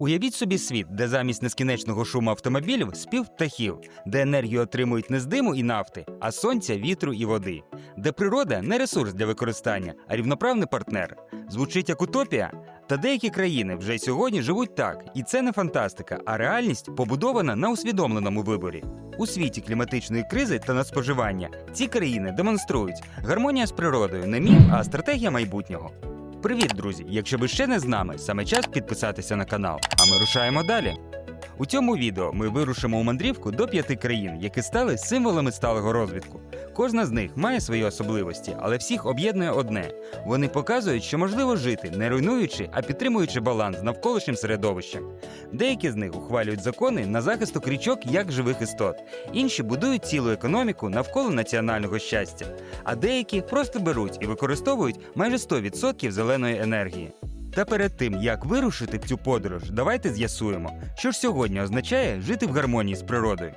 Уявіть собі світ, де замість нескінченного шуму автомобілів спів птахів, де енергію отримують не з диму і нафти, а сонця, вітру і води, де природа не ресурс для використання, а рівноправний партнер. Звучить як утопія? Та деякі країни вже й сьогодні живуть так, і це не фантастика, а реальність побудована на усвідомленому виборі. У світі кліматичної кризи та надспоживання ці країни демонструють гармонія з природою не міф, а стратегія майбутнього. Привіт, друзі! Якщо ви ще не з нами, саме час підписатися на канал. А ми рушаємо далі. У цьому відео ми вирушимо у мандрівку до п'яти країн, які стали символами сталого розвитку. Кожна з них має свої особливості, але всіх об'єднує одне: вони показують, що можливо жити, не руйнуючи, а підтримуючи баланс з навколишнім середовищем. Деякі з них ухвалюють закони на захист річок як живих істот, інші будують цілу економіку навколо національного щастя, а деякі просто беруть і використовують майже 100% зеленої енергії. Та перед тим, як вирушити цю подорож, давайте з'ясуємо, що ж сьогодні означає жити в гармонії з природою.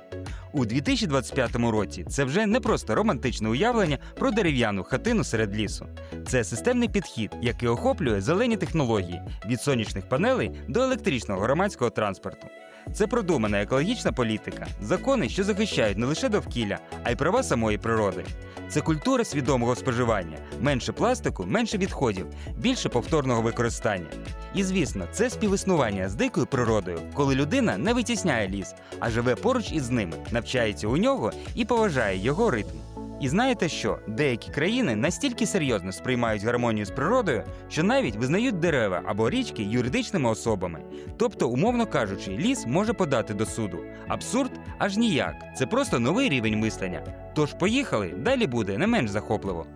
У 2025 році це вже не просто романтичне уявлення про дерев'яну хатину серед лісу. Це системний підхід, який охоплює зелені технології від сонячних панелей до електричного громадського транспорту. Це продумана екологічна політика, закони, що захищають не лише довкілля, а й права самої природи. Це культура свідомого споживання, менше пластику, менше відходів, більше повторного використання. І звісно, це співіснування з дикою природою, коли людина не витісняє ліс, а живе поруч із ними, навчається у нього і поважає його ритм. І знаєте що? Деякі країни настільки серйозно сприймають гармонію з природою, що навіть визнають дерева або річки юридичними особами. Тобто, умовно кажучи, ліс може подати до суду. Абсурд аж ніяк. Це просто новий рівень мислення. Тож поїхали, далі буде не менш захопливо.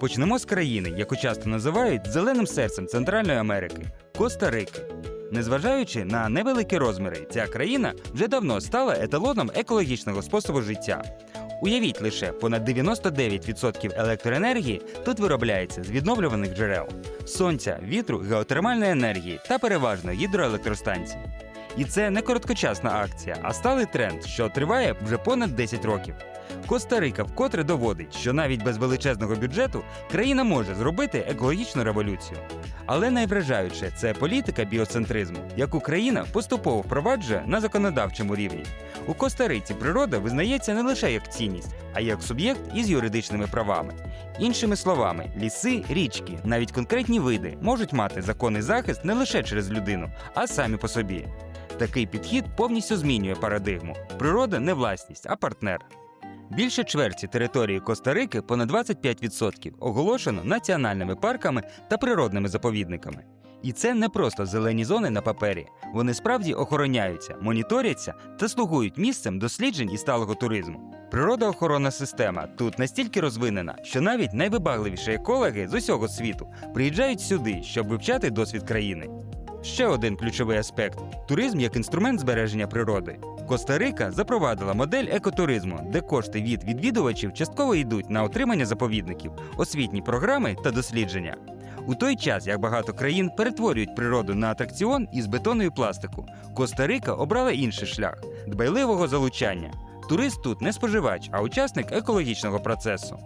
Почнемо з країни, яку часто називають зеленим серцем Центральної Америки Коста-Рики. Незважаючи на невеликі розміри, ця країна вже давно стала еталоном екологічного способу життя. Уявіть лише, понад 99% електроенергії тут виробляється з відновлюваних джерел сонця, вітру, геотермальної енергії та переважно гідроелектростанцій. І це не короткочасна акція, а сталий тренд, що триває вже понад 10 років. Коста-Рика вкотре доводить, що навіть без величезного бюджету країна може зробити екологічну революцію. Але найвражаюче це політика біоцентризму, яку країна поступово впроваджує на законодавчому рівні. У Коста-Риці природа визнається не лише як цінність, а як суб'єкт із юридичними правами. Іншими словами, ліси, річки, навіть конкретні види можуть мати законний захист не лише через людину, а самі по собі. Такий підхід повністю змінює парадигму. Природа не власність, а партнер. Більше чверті території Коста-Рики, понад 25%, оголошено національними парками та природними заповідниками. І це не просто зелені зони на папері. Вони справді охороняються, моніторяться та слугують місцем досліджень і сталого туризму. Природоохоронна система тут настільки розвинена, що навіть найвибагливіші екологи з усього світу приїжджають сюди, щоб вивчати досвід країни. Ще один ключовий аспект туризм як інструмент збереження природи. Коста-Рика запровадила модель екотуризму, де кошти від відвідувачів частково йдуть на отримання заповідників, освітні програми та дослідження. У той час, як багато країн перетворюють природу на атракціон із бетону і пластику, Коста-Рика обрала інший шлях дбайливого залучання. Турист тут не споживач, а учасник екологічного процесу.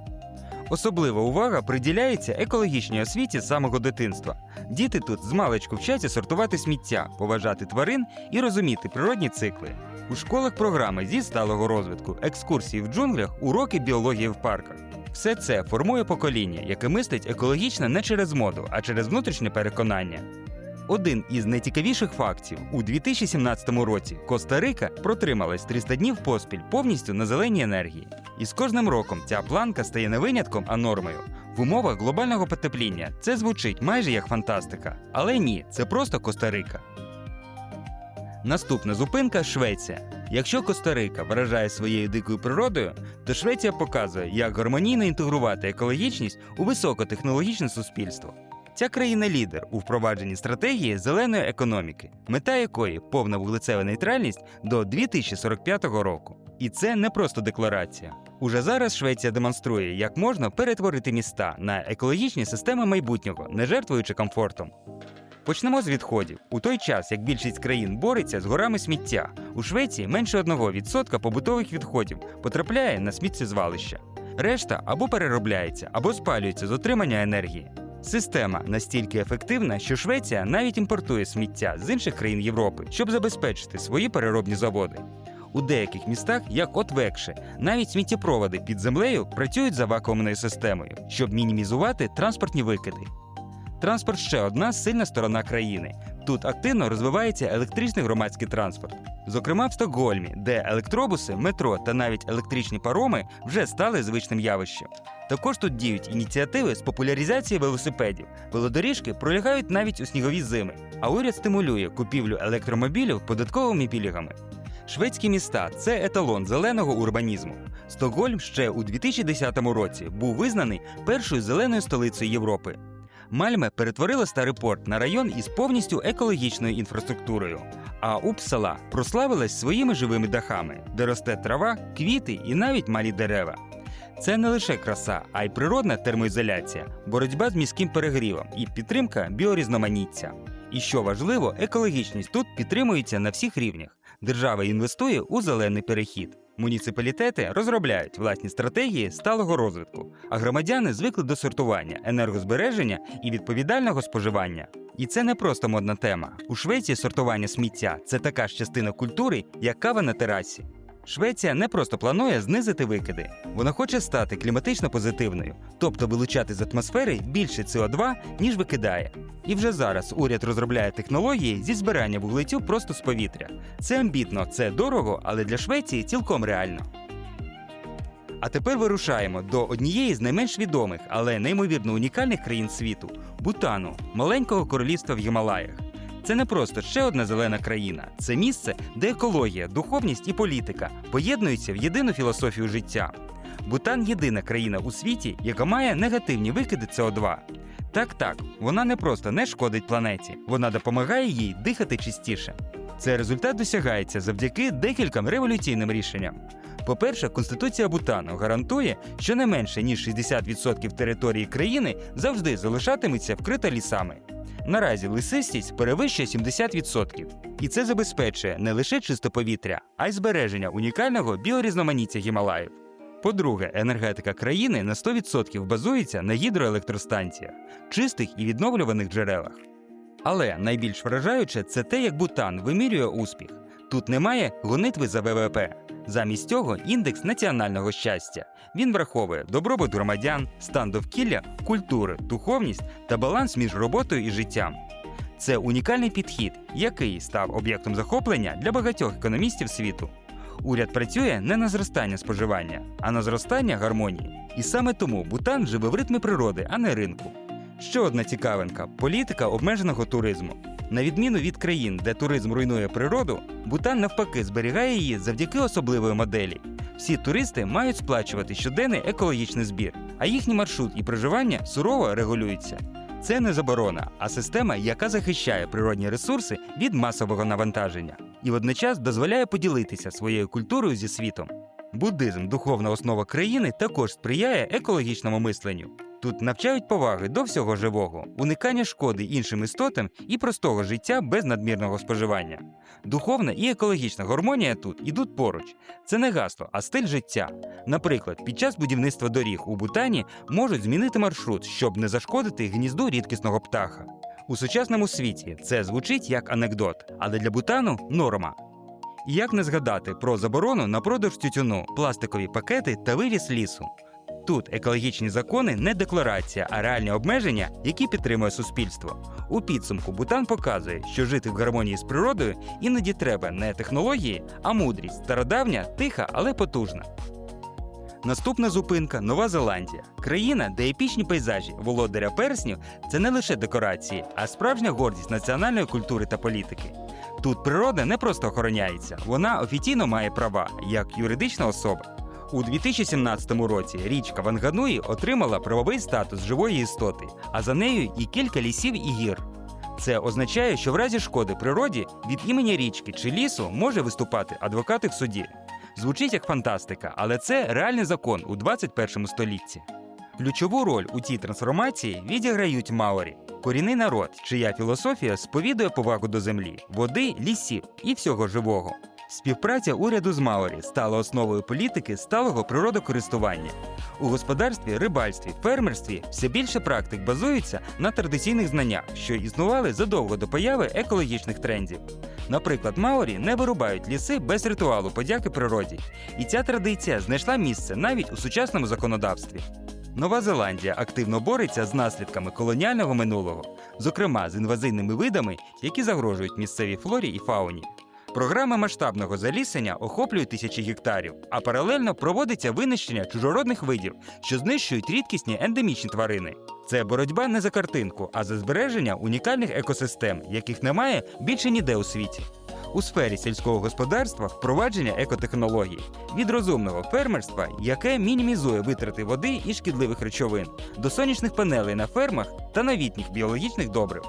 Особлива увага приділяється екологічній освіті з самого дитинства. Діти тут з маличку вчаться сортувати сміття, поважати тварин і розуміти природні цикли. У школах програми зі сталого розвитку, екскурсії в джунглях, уроки біології в парках. Все це формує покоління, яке мислить екологічно не через моду, а через внутрішнє переконання. Один із найцікавіших фактів у 2017 році Коста-Рика протрималась 300 днів поспіль повністю на зеленій енергії. І з кожним роком ця планка стає не винятком, а нормою. В умовах глобального потепління це звучить майже як фантастика. Але ні, це просто Коста-Рика. Наступна зупинка Швеція. Якщо Коста-Рика вражає своєю дикою природою, то Швеція показує, як гармонійно інтегрувати екологічність у високотехнологічне суспільство. Ця країна лідер у впровадженні стратегії зеленої економіки, мета якої повна вуглецева нейтральність до 2045 року. І це не просто декларація. Уже зараз Швеція демонструє, як можна перетворити міста на екологічні системи майбутнього, не жертвуючи комфортом. Почнемо з відходів. У той час, як більшість країн бореться з горами сміття, у Швеції менше 1% побутових відходів потрапляє на сміттєзвалища. Решта або переробляється, або спалюється з отримання енергії. Система настільки ефективна, що Швеція навіть імпортує сміття з інших країн Європи, щоб забезпечити свої переробні заводи. У деяких містах, як от Векше, навіть сміттєпроводи під землею працюють за вакуумною системою, щоб мінімізувати транспортні викиди. Транспорт ще одна сильна сторона країни. Тут активно розвивається електричний громадський транспорт. Зокрема, в Стокгольмі, де електробуси, метро та навіть електричні пароми вже стали звичним явищем. Також тут діють ініціативи з популяризації велосипедів. Велодоріжки пролягають навіть у снігові зими, а уряд стимулює купівлю електромобілів податковими пільгами. Шведські міста це еталон зеленого урбанізму. Стокгольм ще у 2010 році був визнаний першою зеленою столицею Європи. Мальме перетворила старий порт на район із повністю екологічною інфраструктурою. А Упсала прославилась своїми живими дахами, де росте трава, квіти і навіть малі дерева. Це не лише краса, а й природна термоізоляція, боротьба з міським перегрівом і підтримка біорізноманіття. І що важливо, екологічність тут підтримується на всіх рівнях. Держава інвестує у зелений перехід. Муніципалітети розробляють власні стратегії сталого розвитку, а громадяни звикли до сортування, енергозбереження і відповідального споживання. І це не просто модна тема. У Швеції сортування сміття це така ж частина культури, як кава на терасі. Швеція не просто планує знизити викиди, вона хоче стати кліматично позитивною, тобто вилучати з атмосфери більше СО2, ніж викидає. І вже зараз уряд розробляє технології зі збирання вуглецю просто з повітря. Це амбітно, це дорого, але для Швеції цілком реально. А тепер вирушаємо до однієї з найменш відомих, але неймовірно унікальних країн світу Бутану, маленького королівства в Гімалаях. Це не просто ще одна зелена країна, це місце, де екологія, духовність і політика поєднуються в єдину філософію життя. Бутан єдина країна у світі, яка має негативні викиди СО2. Так, так, вона не просто не шкодить планеті, вона допомагає їй дихати чистіше. Цей результат досягається завдяки декільком революційним рішенням. По-перше, Конституція Бутану гарантує, що не менше ніж 60% території країни завжди залишатиметься вкрита лісами. Наразі лисистість перевищує 70%. І це забезпечує не лише чисте повітря, а й збереження унікального біорізноманіття Гімалаїв. По-друге, енергетика країни на 100% базується на гідроелектростанціях, чистих і відновлюваних джерелах. Але найбільш вражаюче це те, як Бутан вимірює успіх. Тут немає гонитви за ВВП. Замість цього індекс національного щастя. Він враховує добробут громадян, стан довкілля, культури, духовність та баланс між роботою і життям. Це унікальний підхід, який став об'єктом захоплення для багатьох економістів світу. Уряд працює не на зростання споживання, а на зростання гармонії. І саме тому Бутан живе в ритмі природи, а не ринку. Ще одна цікавинка політика обмеженого туризму. На відміну від країн, де туризм руйнує природу, Бутан навпаки зберігає її завдяки особливої моделі. Всі туристи мають сплачувати щоденний екологічний збір, а їхній маршрут і проживання сурово регулюються. Це не заборона, а система, яка захищає природні ресурси від масового навантаження і водночас дозволяє поділитися своєю культурою зі світом. Буддизм, духовна основа країни, також сприяє екологічному мисленню. Тут навчають поваги до всього живого, уникання шкоди іншим істотам і простого життя без надмірного споживання. Духовна і екологічна гармонія тут ідуть поруч. Це не гасло, а стиль життя. Наприклад, під час будівництва доріг у Бутані можуть змінити маршрут, щоб не зашкодити гнізду рідкісного птаха. У сучасному світі це звучить як анекдот, але для Бутану норма. Як не згадати про заборону на продаж тютюну, пластикові пакети та вивіз лісу. Тут екологічні закони не декларація, а реальні обмеження, які підтримує суспільство. У підсумку Бутан показує, що жити в гармонії з природою іноді треба не технології, а мудрість, стародавня, тиха, але потужна. Наступна зупинка Нова Зеландія. Країна, де епічні пейзажі володаря перснів це не лише декорації, а справжня гордість національної культури та політики. Тут природа не просто охороняється, вона офіційно має права як юридична особа. У 2017 році річка Вангануї отримала правовий статус живої істоти, а за нею і кілька лісів і гір. Це означає, що в разі шкоди природі від імені річки чи лісу може виступати адвокати в суді. Звучить як фантастика, але це реальний закон у 21 столітті. Ключову роль у цій трансформації відіграють маорі корінний народ, чия філософія сповідує повагу до землі, води, лісів і всього живого. Співпраця уряду з Маорі стала основою політики сталого природокористування. У господарстві, рибальстві, фермерстві все більше практик базуються на традиційних знаннях, що існували задовго до появи екологічних трендів. Наприклад, Маорі не вирубають ліси без ритуалу подяки природі, і ця традиція знайшла місце навіть у сучасному законодавстві. Нова Зеландія активно бореться з наслідками колоніального минулого, зокрема з інвазивними видами, які загрожують місцевій флорі і фауні. Програма масштабного залісення охоплює тисячі гектарів, а паралельно проводиться винищення чужородних видів, що знищують рідкісні ендемічні тварини. Це боротьба не за картинку, а за збереження унікальних екосистем, яких немає більше ніде у світі. У сфері сільського господарства впровадження екотехнологій від розумного фермерства, яке мінімізує витрати води і шкідливих речовин, до сонячних панелей на фермах та новітніх біологічних добрив.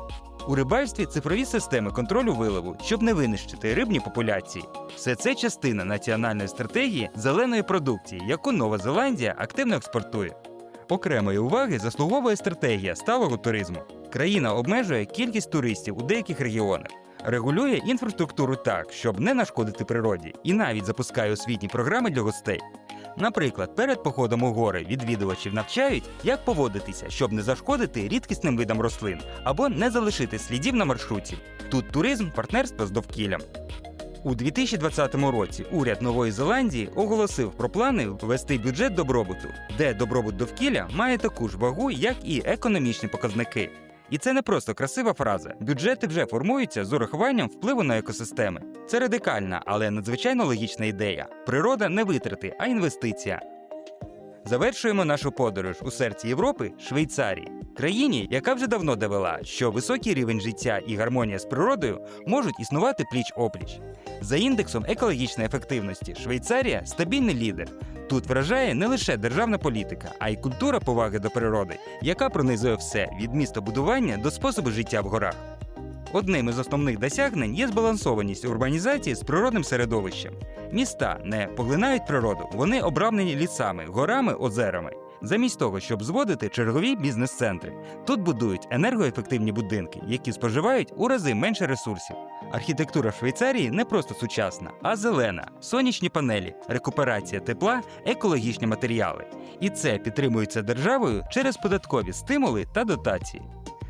У рибальстві цифрові системи контролю вилову, щоб не винищити рибні популяції. Все це частина національної стратегії зеленої продукції, яку Нова Зеландія активно експортує. Окремої уваги заслуговує стратегія сталого туризму. Країна обмежує кількість туристів у деяких регіонах, регулює інфраструктуру так, щоб не нашкодити природі, і навіть запускає освітні програми для гостей. Наприклад, перед походом у гори відвідувачів навчають, як поводитися, щоб не зашкодити рідкісним видам рослин або не залишити слідів на маршруті. Тут туризм партнерство з довкіллям. У 2020 році уряд Нової Зеландії оголосив про плани ввести бюджет добробуту, де добробут довкілля має таку ж вагу, як і економічні показники. І це не просто красива фраза. Бюджети вже формуються з урахуванням впливу на екосистеми. Це радикальна, але надзвичайно логічна ідея. Природа не витрати, а інвестиція. Завершуємо нашу подорож у серці Європи, Швейцарії, країні, яка вже давно довела, що високий рівень життя і гармонія з природою можуть існувати пліч опліч. За індексом екологічної ефективності Швейцарія стабільний лідер. Тут вражає не лише державна політика, а й культура поваги до природи, яка пронизує все від містобудування до способу життя в горах. Одним із основних досягнень є збалансованість урбанізації з природним середовищем. Міста не поглинають природу, вони обрамлені лісами, горами, озерами. Замість того, щоб зводити чергові бізнес-центри, тут будують енергоефективні будинки, які споживають у рази менше ресурсів. Архітектура Швейцарії не просто сучасна, а зелена, сонячні панелі, рекуперація тепла, екологічні матеріали. І це підтримується державою через податкові стимули та дотації.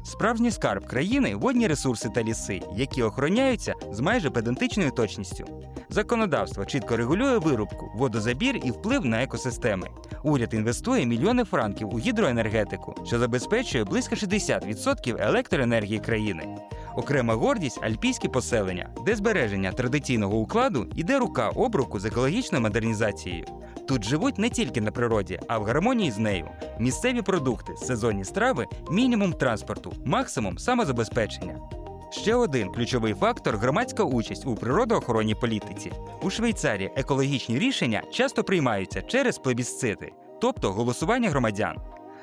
Справжній скарб країни водні ресурси та ліси, які охороняються з майже педантичною точністю. Законодавство чітко регулює вирубку, водозабір і вплив на екосистеми. Уряд інвестує мільйони франків у гідроенергетику, що забезпечує близько 60% електроенергії країни. Окрема гордість альпійські поселення, де збереження традиційного укладу іде рука об руку з екологічною модернізацією. Тут живуть не тільки на природі, а в гармонії з нею. Місцеві продукти, сезонні страви, мінімум транспорту, максимум самозабезпечення. Ще один ключовий фактор громадська участь у природоохоронній політиці. У Швейцарії екологічні рішення часто приймаються через плебісцити, тобто голосування громадян.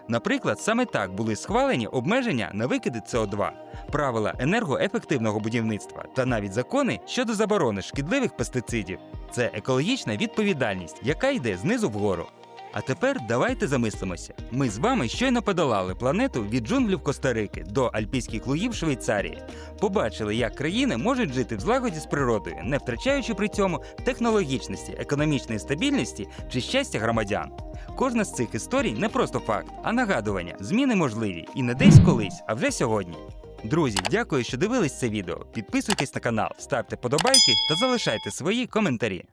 Наприклад, саме так були схвалені обмеження на викиди СО2, правила енергоефективного будівництва та навіть закони щодо заборони шкідливих пестицидів. Це екологічна відповідальність, яка йде знизу вгору. А тепер давайте замислимося. Ми з вами щойно подолали планету від джунглів Коста-Рики до альпійських лугів Швейцарії. Побачили, як країни можуть жити в злагоді з природою, не втрачаючи при цьому технологічності, економічної стабільності чи щастя громадян. Кожна з цих історій не просто факт, а нагадування. Зміни можливі і не десь колись, а вже сьогодні. Друзі, дякую, що дивились це відео. Підписуйтесь на канал, ставте подобайки та залишайте свої коментарі.